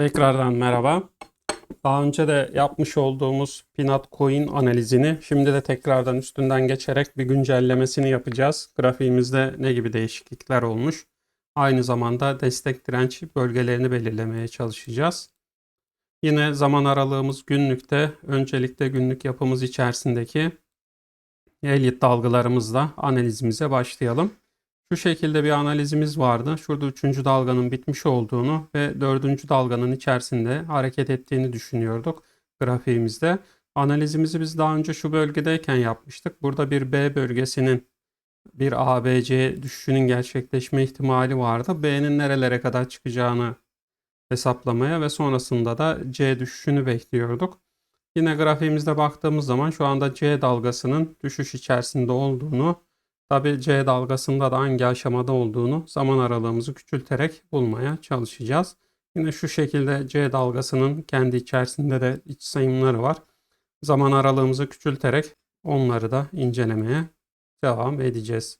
Tekrardan merhaba. Daha önce de yapmış olduğumuz Pinat Coin analizini şimdi de tekrardan üstünden geçerek bir güncellemesini yapacağız. Grafiğimizde ne gibi değişiklikler olmuş. Aynı zamanda destek direnç bölgelerini belirlemeye çalışacağız. Yine zaman aralığımız günlükte. Öncelikle günlük yapımız içerisindeki Elliott dalgalarımızla analizimize başlayalım. Şu şekilde bir analizimiz vardı. Şurada üçüncü dalganın bitmiş olduğunu ve dördüncü dalganın içerisinde hareket ettiğini düşünüyorduk grafiğimizde. Analizimizi biz daha önce şu bölgedeyken yapmıştık. Burada bir B bölgesinin bir ABC düşüşünün gerçekleşme ihtimali vardı. B'nin nerelere kadar çıkacağını hesaplamaya ve sonrasında da C düşüşünü bekliyorduk. Yine grafiğimizde baktığımız zaman şu anda C dalgasının düşüş içerisinde olduğunu Tabi C dalgasında da hangi aşamada olduğunu zaman aralığımızı küçülterek bulmaya çalışacağız. Yine şu şekilde C dalgasının kendi içerisinde de iç sayımları var. Zaman aralığımızı küçülterek onları da incelemeye devam edeceğiz.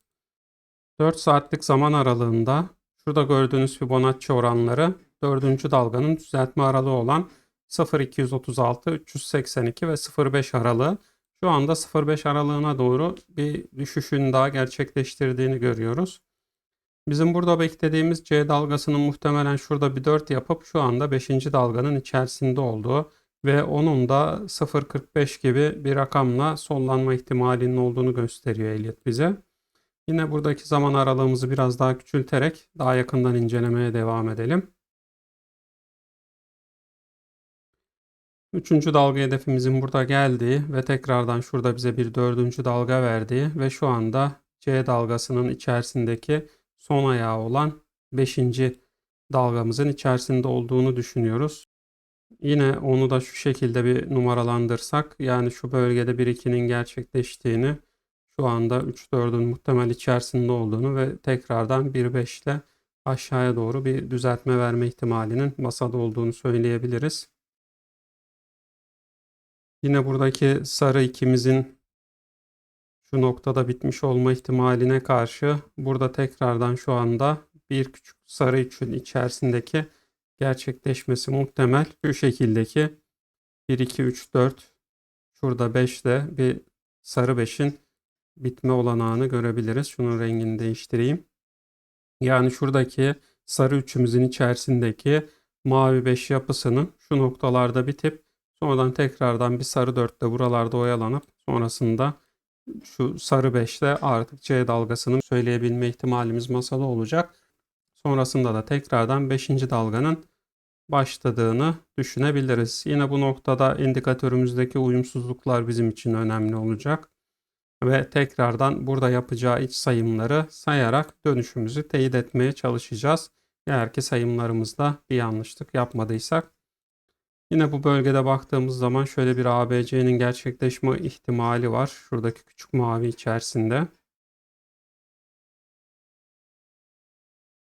4 saatlik zaman aralığında şurada gördüğünüz Fibonacci oranları 4. dalganın düzeltme aralığı olan 0.236, 382 ve 0.5 aralığı şu anda 0.5 aralığına doğru bir düşüşün daha gerçekleştirdiğini görüyoruz. Bizim burada beklediğimiz C dalgasının muhtemelen şurada bir 4 yapıp şu anda 5. dalganın içerisinde olduğu ve onun da 0.45 gibi bir rakamla sollanma ihtimalinin olduğunu gösteriyor Elliot bize. Yine buradaki zaman aralığımızı biraz daha küçülterek daha yakından incelemeye devam edelim. Üçüncü dalga hedefimizin burada geldiği ve tekrardan şurada bize bir dördüncü dalga verdiği ve şu anda C dalgasının içerisindeki son ayağı olan beşinci dalgamızın içerisinde olduğunu düşünüyoruz. Yine onu da şu şekilde bir numaralandırsak yani şu bölgede 1-2'nin gerçekleştiğini şu anda 3-4'ün muhtemel içerisinde olduğunu ve tekrardan 1-5 ile aşağıya doğru bir düzeltme verme ihtimalinin masada olduğunu söyleyebiliriz. Yine buradaki sarı ikimizin şu noktada bitmiş olma ihtimaline karşı burada tekrardan şu anda bir küçük sarı üçün içerisindeki gerçekleşmesi muhtemel. Şu şekildeki 1, 2, 3, 4 şurada 5 de bir sarı 5'in bitme olanağını görebiliriz. Şunun rengini değiştireyim. Yani şuradaki sarı üçümüzün içerisindeki mavi 5 yapısının şu noktalarda bitip Sonradan tekrardan bir sarı 4'te buralarda oyalanıp sonrasında şu sarı 5'te artık C dalgasını söyleyebilme ihtimalimiz masada olacak. Sonrasında da tekrardan 5. dalganın başladığını düşünebiliriz. Yine bu noktada indikatörümüzdeki uyumsuzluklar bizim için önemli olacak. Ve tekrardan burada yapacağı iç sayımları sayarak dönüşümüzü teyit etmeye çalışacağız. Eğer ki sayımlarımızda bir yanlışlık yapmadıysak Yine bu bölgede baktığımız zaman şöyle bir ABC'nin gerçekleşme ihtimali var. Şuradaki küçük mavi içerisinde.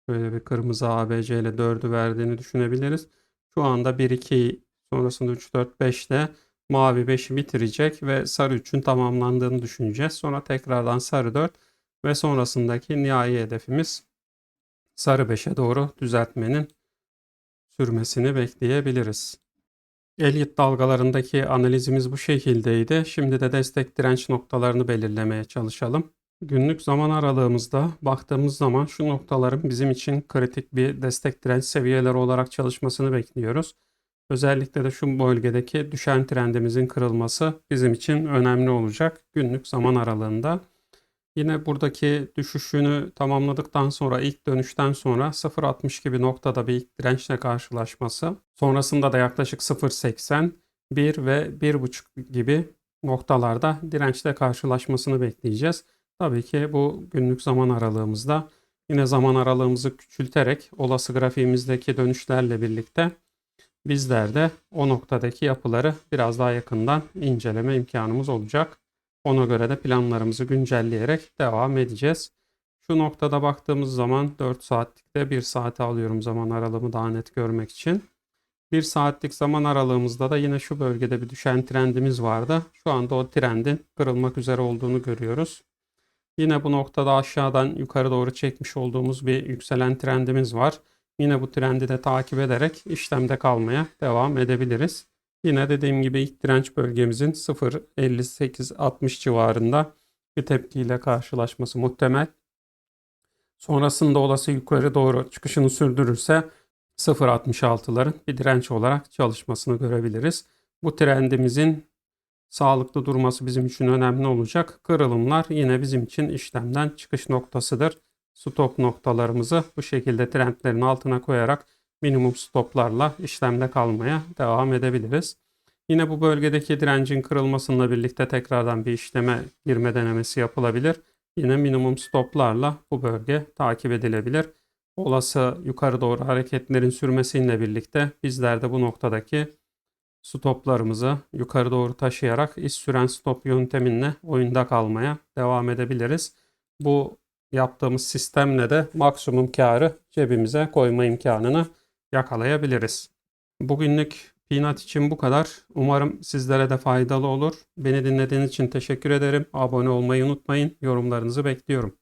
Böyle bir kırmızı ABC ile 4'ü verdiğini düşünebiliriz. Şu anda 1, 2 sonrasında 3, 4, 5 ile mavi 5'i bitirecek ve sarı 3'ün tamamlandığını düşüneceğiz. Sonra tekrardan sarı 4 ve sonrasındaki nihai hedefimiz sarı 5'e doğru düzeltmenin sürmesini bekleyebiliriz. Elliott dalgalarındaki analizimiz bu şekildeydi. Şimdi de destek direnç noktalarını belirlemeye çalışalım. Günlük zaman aralığımızda baktığımız zaman şu noktaların bizim için kritik bir destek direnç seviyeleri olarak çalışmasını bekliyoruz. Özellikle de şu bölgedeki düşen trendimizin kırılması bizim için önemli olacak günlük zaman aralığında. Yine buradaki düşüşünü tamamladıktan sonra ilk dönüşten sonra 0.60 gibi noktada bir ilk dirençle karşılaşması. Sonrasında da yaklaşık 0.80, 1 ve 1.5 gibi noktalarda dirençle karşılaşmasını bekleyeceğiz. Tabii ki bu günlük zaman aralığımızda yine zaman aralığımızı küçülterek olası grafiğimizdeki dönüşlerle birlikte bizler de o noktadaki yapıları biraz daha yakından inceleme imkanımız olacak. Ona göre de planlarımızı güncelleyerek devam edeceğiz. Şu noktada baktığımız zaman 4 saatlikte 1 saate alıyorum zaman aralığımı daha net görmek için. 1 saatlik zaman aralığımızda da yine şu bölgede bir düşen trendimiz vardı. Şu anda o trendin kırılmak üzere olduğunu görüyoruz. Yine bu noktada aşağıdan yukarı doğru çekmiş olduğumuz bir yükselen trendimiz var. Yine bu trendi de takip ederek işlemde kalmaya devam edebiliriz. Yine dediğim gibi ilk direnç bölgemizin 0.58-60 civarında bir tepkiyle karşılaşması muhtemel. Sonrasında olası yukarı doğru çıkışını sürdürürse 0.66'ların bir direnç olarak çalışmasını görebiliriz. Bu trendimizin sağlıklı durması bizim için önemli olacak. Kırılımlar yine bizim için işlemden çıkış noktasıdır. Stop noktalarımızı bu şekilde trendlerin altına koyarak minimum stoplarla işlemde kalmaya devam edebiliriz. Yine bu bölgedeki direncin kırılmasıyla birlikte tekrardan bir işleme girme denemesi yapılabilir. Yine minimum stoplarla bu bölge takip edilebilir. Olası yukarı doğru hareketlerin sürmesiyle birlikte bizler de bu noktadaki stoplarımızı yukarı doğru taşıyarak iş süren stop yönteminle oyunda kalmaya devam edebiliriz. Bu yaptığımız sistemle de maksimum karı cebimize koyma imkanını yakalayabiliriz. Bugünlük Peanut için bu kadar. Umarım sizlere de faydalı olur. Beni dinlediğiniz için teşekkür ederim. Abone olmayı unutmayın. Yorumlarınızı bekliyorum.